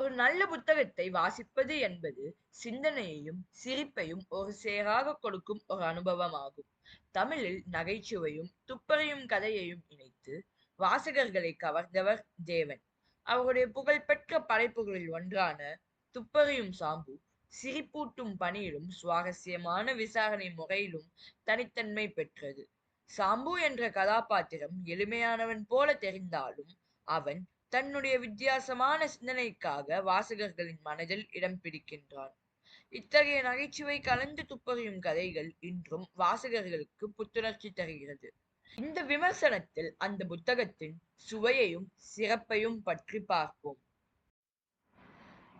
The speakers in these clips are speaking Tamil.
ஒரு நல்ல புத்தகத்தை வாசிப்பது என்பது சிந்தனையையும் சிரிப்பையும் ஒரு சேராக கொடுக்கும் ஒரு அனுபவமாகும். தமிழில் நகைச்சுவையும் துப்பறியும் கதையையும் இணைத்து வாசகர்களை கவர்ந்தவர் தேவன். அவருடைய புகழ்பெற்ற படைப்புகளில் ஒன்றான துப்பறியும் சாம்பு சிரிப்பூட்டும் பணியிலும் சுவாரஸ்யமான விசாரணை முறையிலும் தனித்தன்மை பெற்றது. சாம்பு என்ற கதாபாத்திரம் எளிமையானவன் போல தெரிந்தாலும் அவன் தன்னுடைய வித்தியாசமான சிந்தனைக்காக வாசகர்களின் மனதில் இடம் பிடிக்கின்றான். இத்தகைய நகைச்சுவை கலந்து துப்பறியும் கதைகள் இன்றும் வாசகர்களுக்கு புத்துணர்ச்சி தருகிறது. இந்த விமர்சனத்தில் அந்த புத்தகத்தின் சுவையையும் சிறப்பையும் பற்றி பார்ப்போம்.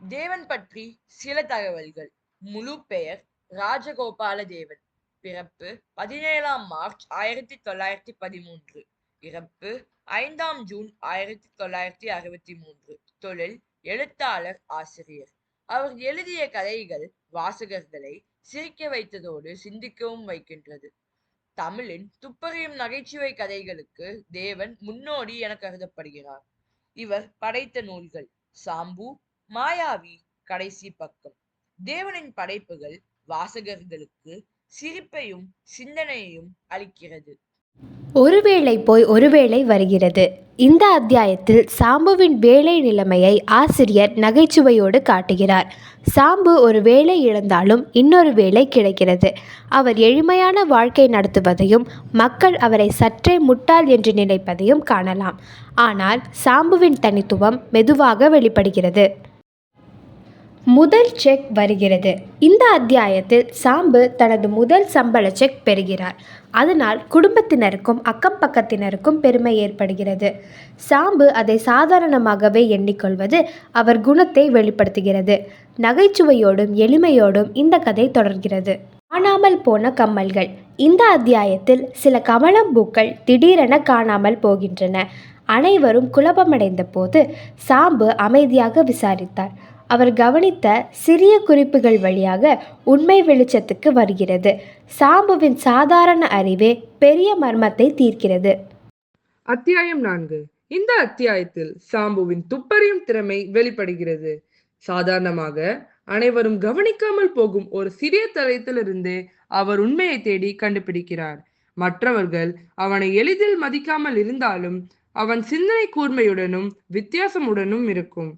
தேவன் பற்றி சில தகவல்கள். முழு பெயர் ராஜகோபால தேவன் பிறப்பு பதினேழாம் மார்ச் ஆயிரத்தி தொள்ளாயிரத்தி பதிமூன்று. இறப்பு ஐந்தாம் ஜூன் ஆயிரத்தி தொள்ளாயிரத்தி அறுபத்தி மூன்று. தொழில் எழுத்தாளர் ஆசிரியர். அவர் எழுதிய கதைகள் வாசகர்களை சிரிக்க வைத்ததோடு சிந்திக்கவும் வைக்கின்றது. தமிழின் துப்பறியும் நகைச்சுவை கதைகளுக்கு தேவன் முன்னோடி என கருதப்படுகிறார். இவர் படைத்த நூல்கள் சாம்பு மாயாவி கடைசி பக்கம். தேவனின் படைப்புகள் வாசகர்களுக்கு சிரிப்பையும் சிந்தனையையும் அளிக்கிறது. ஒருவேளை போய் ஒருவேளை வருகிறது. இந்த அத்தியாயத்தில் சாம்புவின் வேலை நிலைமையை ஆசிரியர் நகைச்சுவையோடு காட்டுகிறார். சாம்பு ஒரு வேலை இழந்தாலும் இன்னொரு வேலை கிடைக்கிறது. அவர் எளிமையான வாழ்க்கை நடத்துவதையும் மக்கள் அவரை சற்றே முட்டாள் என்று நினைப்பதையும் காணலாம். ஆனால் சாம்புவின் தனித்துவம் மெதுவாக வெளிப்படுகிறது. முதல் செக் வருகிறது. இந்த அத்தியாயத்தில் சாம்பு தனது முதல் சம்பள செக் பெறுகிறார். அதனால் குடும்பத்தினருக்கும் அக்கம் பக்கத்தினருக்கும் பெருமை ஏற்படுகிறது. சாம்பு அதை சாதாரணமாகவே எண்ணிக்கொள்வது அவர் குணத்தை வெளிப்படுத்துகிறது. நகைச்சுவையோடும் எளிமையோடும் இந்த கதை தொடர்கிறது. காணாமல் போன கம்மல்கள். இந்த அத்தியாயத்தில் சில கமலம்பூக்கள் திடீரென காணாமல் போகின்றன. அனைவரும் குழப்பமடைந்த போது சாம்பு அமைதியாக விசாரித்தார். அவர் கவனித்த சிறிய குறிப்புகள் வழியாக உண்மை வெளிச்சத்துக்கு வருகிறது. சாம்புவின் சாதாரண அறிவே பெரிய மர்மத்தை தீர்க்கிறது. அத்தியாயம் நான்கு. இந்த அத்தியாயத்தில் சாம்புவின் துப்பறியும் திறமை வெளிப்படுகிறது. சாதாரணமாக அனைவரும் கவனிக்காமல் போகும் ஒரு சிறிய தலையத்திலிருந்து அவர் உண்மையை தேடி கண்டுபிடிக்கிறார். மற்றவர்கள் அவனை எளிதில் மதிக்காமல் இருந்தாலும் அவன் சிந்தனை கூர்மையுடனும் வித்தியாசமுடனும் இருக்கும்.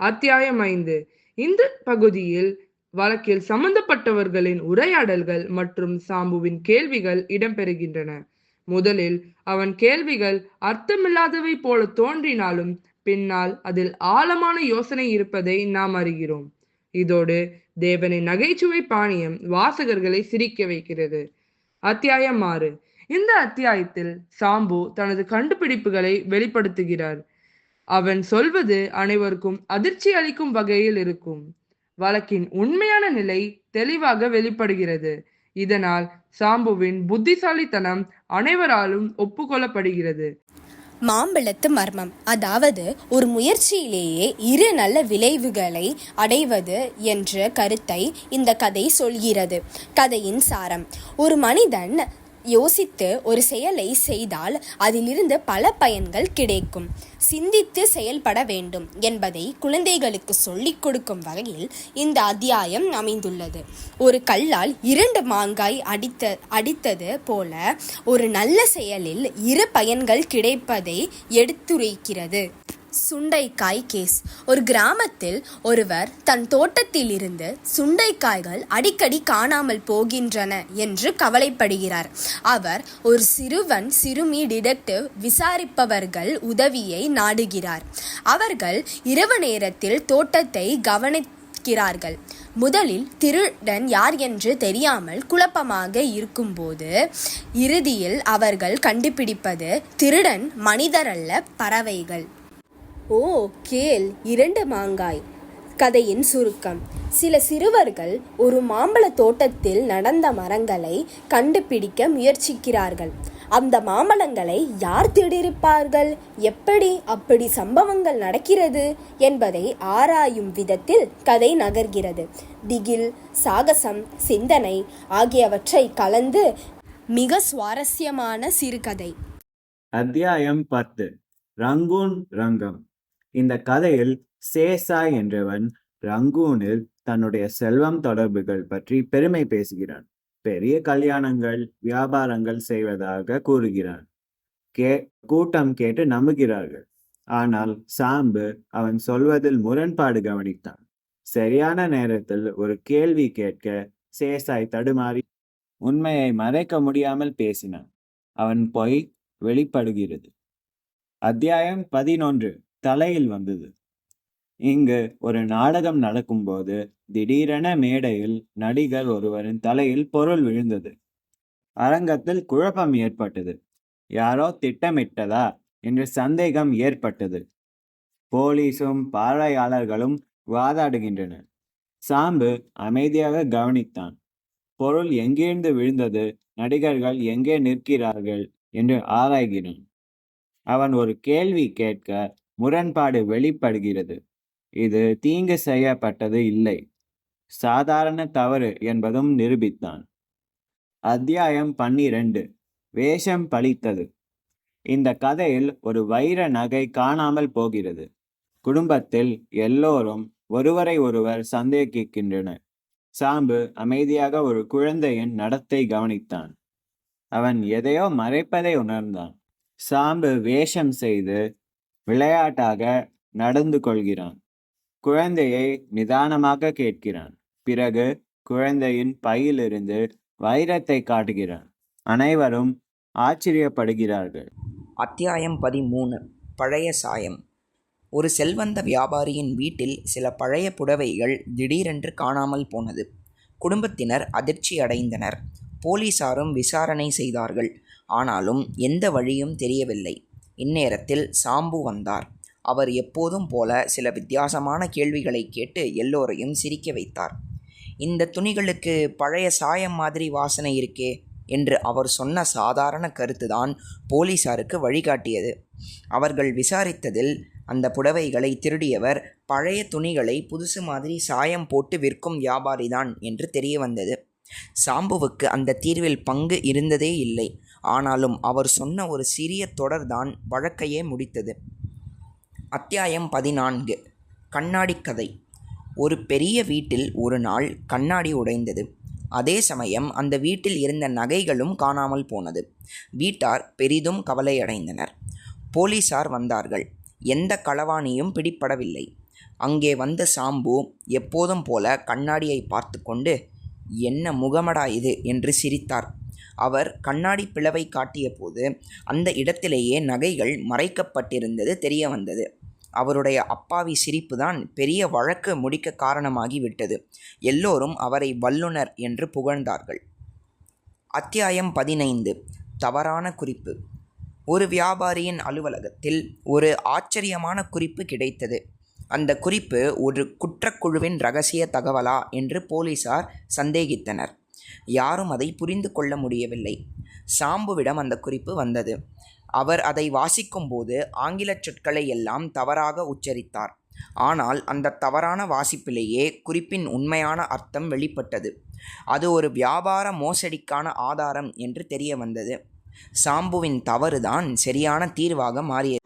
அத்தியாயம் ஐந்து. இந்த பகுதியில் வழக்கில் சம்பந்தப்பட்டவர்களின் உரையாடல்கள் மற்றும் சாம்புவின் கேள்விகள் இடம்பெறுகின்றன. முதலில் அவன் கேள்விகள் அர்த்தமில்லாதவை போல தோன்றினாலும் பின்னால் அதில் ஆழமான யோசனை இருப்பதை நாம் அறிகிறோம். இதோடு தேவனின் நகைச்சுவை பாணியம் வாசகர்களை சிரிக்க வைக்கிறது. அத்தியாயம் ஆறு. இந்த அத்தியாயத்தில் சாம்பு தனது கண்டுபிடிப்புகளை வெளிப்படுத்துகிறார். அவன் சொல்வது அனைவருக்கும் அதிர்ச்சி அளிக்கும் வகையில் இருக்கும். வழக்கின் உண்மையான நிலை தெளிவாக வெளிப்படுகிறது. இதனால் சாம்புவின் புத்திசாலித்தனம் அனைவராலும் ஒப்புக்கொள்ளப்படுகிறது. மாம்பழத்து மர்மம். அதாவது ஒரு முயற்சியிலேயே இரு நல்ல விளைவுகளை அடைவது என்ற கருத்தை இந்த கதை சொல்கிறது. கதையின் சாரம். ஒரு மனிதன் யோசித்து ஒரு செயலை செய்தால் அதிலிருந்து பல பயன்கள் கிடைக்கும். சிந்தித்து செயல்பட வேண்டும் என்பதை குழந்தைகளுக்கு சொல்லிக் கொடுக்கும் வகையில் இந்த அத்தியாயம் அமைந்துள்ளது. ஒரு கல்லால் இரண்டு மாங்காய் அடித்த அடித்தது போல ஒரு நல்ல செயலில் இரு பயன்கள் கிடைப்பதை எடுத்துரைக்கிறது. சுண்டைக்காய் கேஸ். ஒரு கிராமத்தில் ஒருவர் தன் தோட்டத்தில் இருந்து சுண்டைக்காய்கள் அடிக்கடி காணாமல் போகின்றன என்று கவலைப்படுகிறார். அவர் ஒரு சிறுவன் சிறுமி டிடெக்டிவ் விசாரிப்பவர்கள் உதவியை நாடுகிறார். அவர்கள் இரவு நேரத்தில் தோட்டத்தை கவனிக்கிறார்கள். முதலில் திருடன் யார் என்று தெரியாமல் குழப்பமாக இருக்கும்போது இறுதியில் அவர்கள் கண்டுபிடிப்பது திருடன் மனிதரல்ல பறவைகள். ஓ கேள் இரண்டு மாங்காய். கதையின் சுருக்கம். சில சிறுவர்கள் ஒரு மாம்பழ தோட்டத்தில் நடந்த மரங்களை கண்டுபிடிக்க முயற்சிக்கிறார்கள். அந்த மாம்பழங்களை யார் தேடியிருப்பார்கள்? எப்படி அப்படி சம்பவங்கள் நடக்கிறது என்பதை ஆராயும் விதத்தில் கதை நகர்கிறது. திகில் சாகசம் சிந்தனை ஆகியவற்றை கலந்து மிக சுவாரஸ்யமான சிறுகதை. அத்தியாயம் பத்து. ரங்கூன் ரங்கம். இந்த கதையில் சேசாய் என்றவன் ரங்கூனில் தன்னுடைய செல்வம் தொடர்புகள் பற்றி பெருமை பேசுகிறான். பெரிய கல்யாணங்கள் வியாபாரங்கள் செய்வதாக கூறுகிறான். கே கூட்டம் கேட்டு நம்புகிறார்கள். ஆனால் சாம்பு அவன் சொல்வதில் முரண்பாடு கவனித்தான். சரியான நேரத்தில் ஒரு கேள்வி கேட்க சேசாய் தடுமாறி உண்மையை மறைக்க முடியாமல் பேசினான். அவன் பொய் வெளிப்படுகிறது. அத்தியாயம் பதினொன்று. தலையில் வந்தது. இங்கு ஒரு நாடகம் நடக்கும்போது திடீரென மேடையில் நடிகர் ஒருவரின் தலையில் பொருள் விழுந்தது. அரங்கத்தில் குழப்பம் ஏற்பட்டது. யாரோ திட்டமிட்டதா என்று சந்தேகம் ஏற்பட்டது. போலீசும் பார்வையாளர்களும் வாதாடுகின்றனர். சாம்பு அமைதியாக கவனித்தான். பொருள் எங்கிருந்து விழுந்தது? நடிகர்கள் எங்கே நிற்கிறார்கள்? என்று ஆராய்கிறான். அவன் ஒரு கேள்வி கேட்க முரண்பாடு வெளிப்படுகிறது. இது தீங்கு செய்யப்பட்டது இல்லை. சாதாரண தவறு என்பதும் நிரூபித்தான். அத்தியாயம் பன்னிரண்டு. வேஷம் பழித்தது. இந்த கதையில் ஒரு வைர நகை காணாமல் போகிறது. குடும்பத்தில் எல்லோரும் ஒருவரை ஒருவர் சந்தேகிக்கின்றனர். சாம்பு அமைதியாக ஒரு குழந்தையின் நடத்தை கவனித்தான். அவன் எதையோ மறைப்பதை உணர்ந்தான். சாம்பு வேஷம் செய்து விளையாட்டாக நடந்து கொள்கிறான். குழந்தையை நிதானமாக கேட்கிறான். பிறகு குழந்தையின் பையிலிருந்து வைரத்தை காட்டுகிறான். அனைவரும் ஆச்சரியப்படுகிறார்கள். அத்தியாயம் பதிமூணு. பழைய சாயம். ஒரு செல்வந்த வியாபாரியின் வீட்டில் சில பழைய புடவைகள் திடீரென்று காணாமல் போனது. குடும்பத்தினர் அதிர்ச்சி அடைந்தனர். போலீசாரும் விசாரணை செய்தார்கள். ஆனாலும் எந்த வழியும் தெரியவில்லை. இந்நேரத்தில் சாம்பு வந்தார். அவர் எப்போதும் போல சில வித்தியாசமான கேள்விகளை கேட்டு எல்லோரையும் சிரிக்க வைத்தார். இந்த துணிகளுக்கு பழைய சாயம் மாதிரி வாசனை இருக்கே என்று அவர் சொன்ன சாதாரண கருத்துதான் போலீசாருக்கு வழிகாட்டியது. அவர்கள் விசாரித்ததில் அந்த புடவைகளை திருடியவர் பழைய துணிகளை புதுசு மாதிரி சாயம் போட்டு விற்கும் வியாபாரிதான் என்று தெரிய வந்தது சாம்புவுக்கு அந்த தீர்வில் பங்கு இருந்ததே இல்லை. ஆனாலும் அவர் சொன்ன ஒரு சிறிய தொடர்தான் வழக்கையே முடித்தது. அத்தியாயம் பதினான்கு. கண்ணாடி கதை. ஒரு பெரிய வீட்டில் ஒரு நாள் கண்ணாடி உடைந்தது. அதே சமயம் அந்த வீட்டில் இருந்த நகைகளும் காணாமல் போனது. வீட்டார் பெரிதும் கவலையடைந்தனர். போலீசார் வந்தார்கள். எந்த களவாணியும் பிடிப்படவில்லை. அங்கே வந்த சாம்பு எப்போதும் போல கண்ணாடியை பார்த்து கொண்டு என்ன முகமடா இது? என்று சிரித்தார். அவர் கண்ணாடி பிளவை காட்டிய போது அந்த இடத்திலேயே நகைகள் மறைக்கப்பட்டிருந்தது தெரிய வந்தது. அவருடைய அப்பாவி சிரிப்பு தான் பெரிய வழக்கு முடிக்க காரணமாகி விட்டது. எல்லோரும் அவரை வல்லுனர் என்று புகழ்ந்தார்கள். அத்தியாயம் பதினைந்து. தவறான குறிப்பு. ஒரு வியாபாரியின் அலுவலகத்தில் ஒரு ஆச்சரியமான குறிப்பு கிடைத்தது. அந்த குறிப்பு ஒரு குற்றக்குழுவின் ரகசிய தகவலா என்று போலீசார் சந்தேகித்தனர். யாரும் அதை புரிந்து கொள்ள முடியவில்லை. சாம்புவிடம் அந்த குறிப்பு வந்தது. அவர் அதை வாசிக்கும்போது ஆங்கிலச் சொற்களை எல்லாம் தவறாக உச்சரித்தார். ஆனால் அந்த தவறான வாசிப்பிலேயே குறிப்பின் உண்மையான அர்த்தம் வெளிப்பட்டது. அது ஒரு வியாபார மோசடிக்கான ஆதாரம் என்று தெரிய வந்தது. சாம்புவின் தவறுதான் சரியான தீர்வாக மாறியது.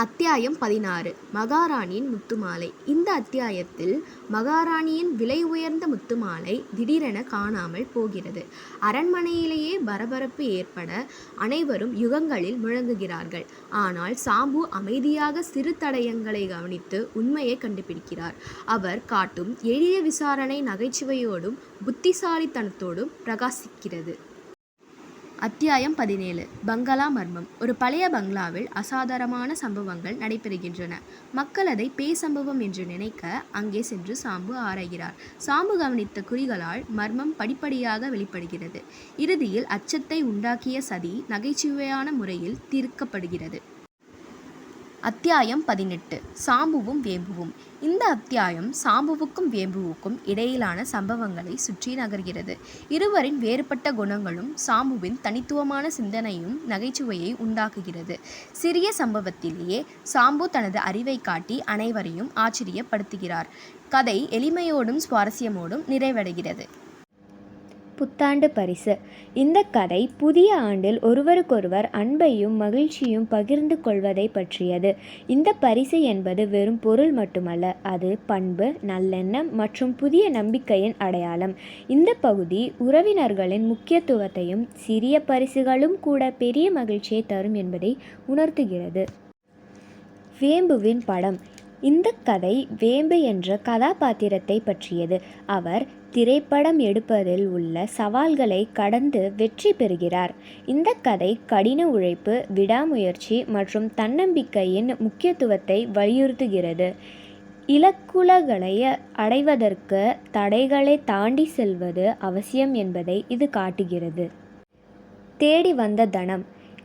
அத்தியாயம் பதினாறு மகாராணியின் முத்துமாலை. இந்த அத்தியாயத்தில் மகாராணியின் விலை உயர்ந்த முத்துமாலை திடீரென காணாமல் போகிறது. அரண்மனையிலேயே பரபரப்பு ஏற்பட அனைவரும் யுகங்களில் முழங்குகிறார்கள். ஆனால் சாம்பு அமைதியாக சிறு தடயங்களை கவனித்து உண்மையை கண்டுபிடிக்கிறார். அவர் காட்டும் எளிய விசாரணை நகைச்சுவையோடும் புத்திசாலித்தனத்தோடும் பிரகாசிக்கிறது. அத்தியாயம் பதினேழு. பங்களா மர்மம். ஒரு பழைய பங்களாவில் அசாதாரணமான சம்பவங்கள் நடைபெறுகின்றன. மக்கள் அதை பேய் சம்பவம் என்று நினைக்க அங்கே சென்று சாம்பு ஆராய்கிறார். சாம்பு கவனித்த குறிகளால் மர்மம் படிப்படியாக வெளிப்படுகிறது. இறுதியில் அச்சத்தை உண்டாக்கிய சதி நகைச்சுவையான முறையில் தீர்க்கப்படுகிறது. அத்தியாயம் பதினெட்டு. சாம்புவும் வேம்புவும். இந்த அத்தியாயம் சாம்புவுக்கும் வேம்புவுக்கும் இடையிலான சம்பவங்களை சுற்றி நகர்கிறது. இருவரின் வேறுபட்ட குணங்களும் சாம்புவின் தனித்துவமான சிந்தனையும் நகைச்சுவையை உண்டாக்குகிறது. சிறிய சம்பவத்திலேயே சாம்பு தனது அறிவை காட்டி அனைவரையும் ஆச்சரியப்படுத்துகிறார். கதை எளிமையோடும் சுவாரஸ்யமோடும் நிறைவடைகிறது. புத்தாண்டு பரிசு. இந்த கதை புதிய ஆண்டில் ஒருவருக்கொருவர் அன்பையும் மகிழ்ச்சியும் பகிர்ந்து கொள்வதை பற்றியது. இந்த பரிசு என்பது வெறும் பொருள் மட்டுமல்ல அது பண்பு நல்லெண்ணம் மற்றும் புதிய நம்பிக்கையின் அடையாளம். இந்த பகுதி உறவினர்களின் முக்கியத்துவத்தையும் சிறிய பரிசுகளும் கூட பெரிய மகிழ்ச்சியை தரும் என்பதை உணர்த்துகிறது. வேம்புவின் படம். இந்த கதை வேம்பு என்ற கதாபாத்திரத்தை பற்றியது. அவர் திரைப்படம் எடுப்பதில் உள்ள சவால்களை கடந்து வெற்றி பெறுகிறார். இந்த கதை கடின உழைப்பு விடாமுயற்சி மற்றும் தன்னம்பிக்கையின் முக்கியத்துவத்தை வலியுறுத்துகிறது. இலக்குலகளை அடைவதற்கு தடைகளை தாண்டி செல்வது அவசியம் என்பதை இது காட்டுகிறது. தேடி வந்த தனம்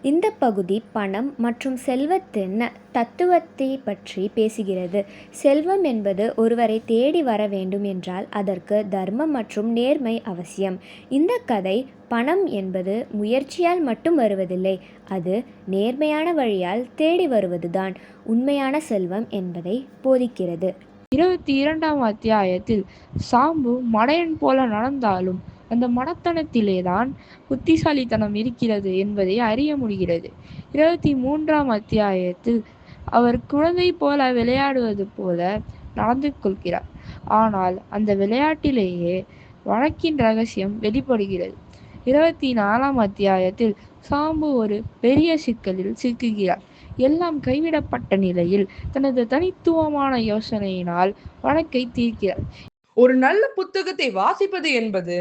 இந்த பகுதி பணம் மற்றும் செல்வத்தின் தத்துவத்தை பற்றி பேசுகிறது. செல்வம் என்பது ஒருவரை தேடி வர வேண்டும் என்றால் அதற்கு தர்மம் மற்றும் நேர்மை அவசியம். இந்த கதை பணம் என்பது முயற்சியால் மட்டும் வருவதில்லை அது நேர்மையான வழியால் தேடி வருவதுதான். உண்மையான செல்வம் என்பதை போதிக்கிறது. இருபத்தி இரண்டாம் அத்தியாயத்தில் சாம்பு மடையன் போல நடந்தாலும் அந்த மடத்தனத்திலேதான் புத்திசாலித்தனம் இருக்கிறது என்பதை அறிய முடிகிறது. இருபத்தி மூன்றாம் அத்தியாயத்தில் அவர் குழந்தை போல விளையாடுவது போல நடந்து கொள்கிறார். ஆனால் அந்த விளையாட்டிலேயே வழக்கின் ரகசியம் வெளிப்படுகிறது. இருபத்தி நாலாம் அத்தியாயத்தில் சாம்பு ஒரு பெரிய சிக்கலில் சிக்குகிறார். எல்லாம் கைவிடப்பட்ட நிலையில் தனது தனித்துவமான யோசனையினால் வழக்கை தீர்க்கிறார். ஒரு நல்ல புத்தகத்தை வாசிப்பது என்பது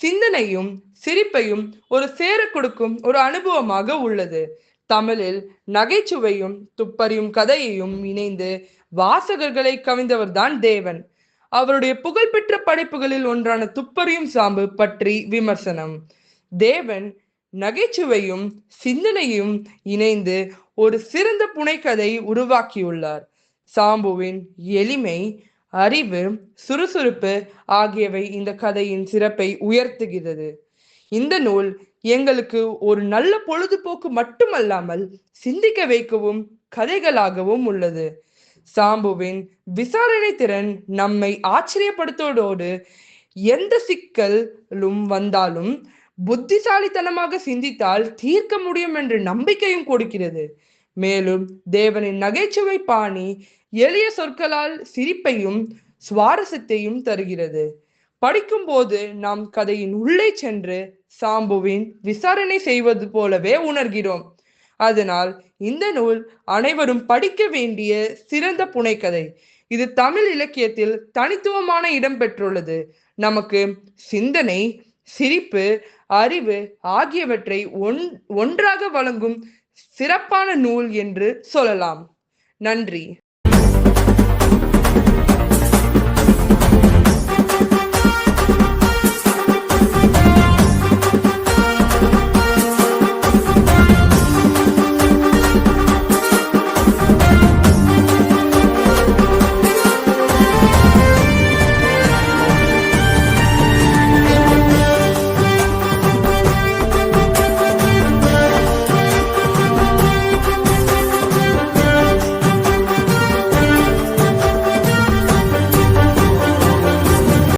சிந்தனையும் சிரிப்பையும் ஒரு சேர கொடுக்கும் ஒரு அனுபவமாக உள்ளது. தமிழில் நகைச்சுவையும் துப்பறியும் கதையையும் இணைந்து வாசகர்களை கவிழ்ந்தவர்தான் தேவன். அவருடைய புகழ்பெற்ற படைப்புகளில் ஒன்றான துப்பறியும் சாம்பு பற்றி விமர்சனம். தேவன் நகைச்சுவையும் சிந்தனையும் இணைந்து ஒரு சிறந்த புனைக்கதை உருவாக்கியுள்ளார். சாம்புவின் எளிமை அறிவு சுறுசுறுப்பு ஆகியவை இந்த கதையின் சிறப்பை உயர்த்துகிறது. இந்த நூல் எங்களுக்கு ஒரு நல்ல பொழுதுபோக்கு மட்டுமல்லாமல் சிந்திக்க வைக்கவும் கதைகளாகவும் உள்ளது. சாம்புவின் விசாரணை திறன் நம்மை ஆச்சரியப்படுத்துவதோடு எந்த சிக்கலும் வந்தாலும் புத்திசாலித்தனமாக சிந்தித்தால் தீர்க்க முடியும் என்ற நம்பிக்கையும் கொடுக்கிறது. மேலும் தேவனின் நகைச்சுவை பாணி எளிய சொற்களால் சிரிப்பையும் சுவாரஸ்யத்தையும் தருகிறது. படிக்கும்போது நாம் கதையின் உள்ளே சென்று சாம்புவின் விசாரணை செய்வது போலவே உணர்கிறோம். அதனால் இந்த நூல் அனைவரும் படிக்க வேண்டிய சிறந்த புனைக்கதை இது தமிழ் இலக்கியத்தில் தனித்துவமான இடம் பெற்றுள்ளது. நமக்கு சிந்தனை சிரிப்பு அறிவு ஆகியவற்றை ஒன் ஒன்றாக வழங்கும் சிறப்பான நூல் என்று சொல்லலாம். நன்றி.